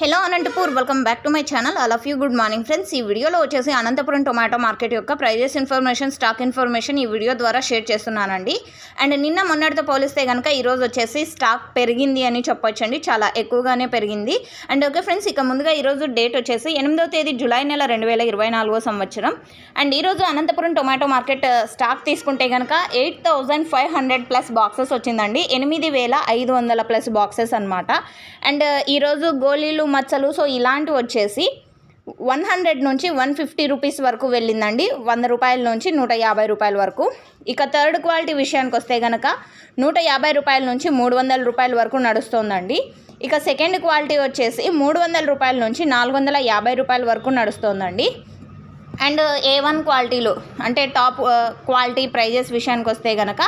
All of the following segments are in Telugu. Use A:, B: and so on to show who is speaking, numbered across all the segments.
A: Hello Anantapur welcome back to my channel all of you good morning friends ఈ వీడియోలో వచ్చేసి అనంతపురం టొమాటో మార్కెట్ యొక్క ప్రైజెస్ ఇన్ఫర్మేషన్ స్టాక్ ఇన్ఫర్మేషన్ ఈ వీడియో ద్వారా షేర్ చేస్తున్నానండి. అండ్ నిన్న మొన్నటితో పోలిస్తే కనుక ఈరోజు వచ్చేసి స్టాక్ పెరిగింది అని చెప్పొచ్చండి. చాలా ఎక్కువగానే పెరిగింది. అండ్ ఓకే ఫ్రెండ్స్ ఇక ముందుగా ఈరోజు డేట్ వచ్చేసి ఎనిమిదవ తేదీ జూలై నెల రెండు వేల ఇరవై నాలుగో సంవత్సరం. అండ్ ఈరోజు Anantapuram tomato market uh, stock తీసుకుంటే కనుక eight thousand five hundred plus boxes వచ్చిందండి. ఎనిమిది వేల ఐదు వందల ప్లస్ బాక్సెస్ అనమాట అండ్ ఈరోజు గోళీలు మచ్చలు. సో ఇలాంటివి వచ్చేసి వన్ హండ్రెడ్ నుంచి వన్ ఫిఫ్టీ రూపీస్ వరకు వెళ్ళిందండి. వంద రూపాయల నుంచి నూట యాభై రూపాయల వరకు. ఇక థర్డ్ క్వాలిటీ విషయానికి వస్తే కనుక నూట యాభై రూపాయల నుంచి మూడు వందల రూపాయల వరకు నడుస్తోందండి. ఇక సెకండ్ క్వాలిటీ వచ్చేసి మూడు వందల రూపాయల నుంచి నాలుగు వందల యాభై రూపాయల వరకు నడుస్తోందండి. అండ్ ఏ వన్ క్వాలిటీలు అంటే టాప్ క్వాలిటీ ప్రైజెస్ విషయానికి వస్తే కనుక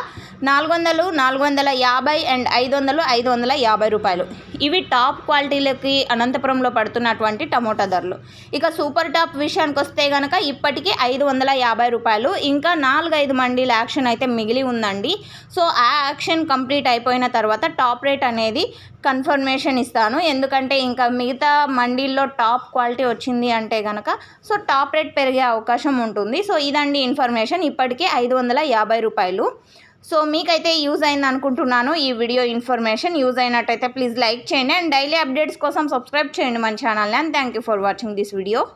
A: నాలుగు వందలు నాలుగు వందల యాభై అండ్ ఐదు వందలు ఐదు వందల యాభై రూపాయలు. ఇవి టాప్ క్వాలిటీలకి అనంతపురంలో పడుతున్నటువంటి టమోటా ధరలు. ఇక సూపర్ టాప్ విషయానికి వస్తే కనుక ఇప్పటికీ ఐదు వందల యాభై రూపాయలు. ఇంకా నాలుగైదు మండీల యాక్షన్ అయితే మిగిలి ఉందండి. సో ఆ యాక్షన్ కంప్లీట్ అయిపోయిన తర్వాత టాప్ రేట్ అనేది కన్ఫర్మేషన్ ఇస్తాను. ఎందుకంటే ఇంకా మిగతా మండీల్లో టాప్ క్వాలిటీ వచ్చింది అంటే కనుక సో టాప్ రేట్ పెరిగి అవకాశం ఉంటుంది. సో ఇదండి ఇన్ఫర్మేషన్. ఇప్పటికే ఐదు వందల యాభై రూపాయలు. సో మీకైతే యూజ్ అయింది అనుకుంటున్నాను ఈ వీడియో ఇన్ఫర్మేషన్. యూజ్ అయినట్టయితే ప్లీజ్ లైక్ చేయండి. అండ్ డైలీ అప్డేట్స్ కోసం సబ్స్క్రైబ్ చేయండి మన ఛానల్ని. And thank you for watching this video.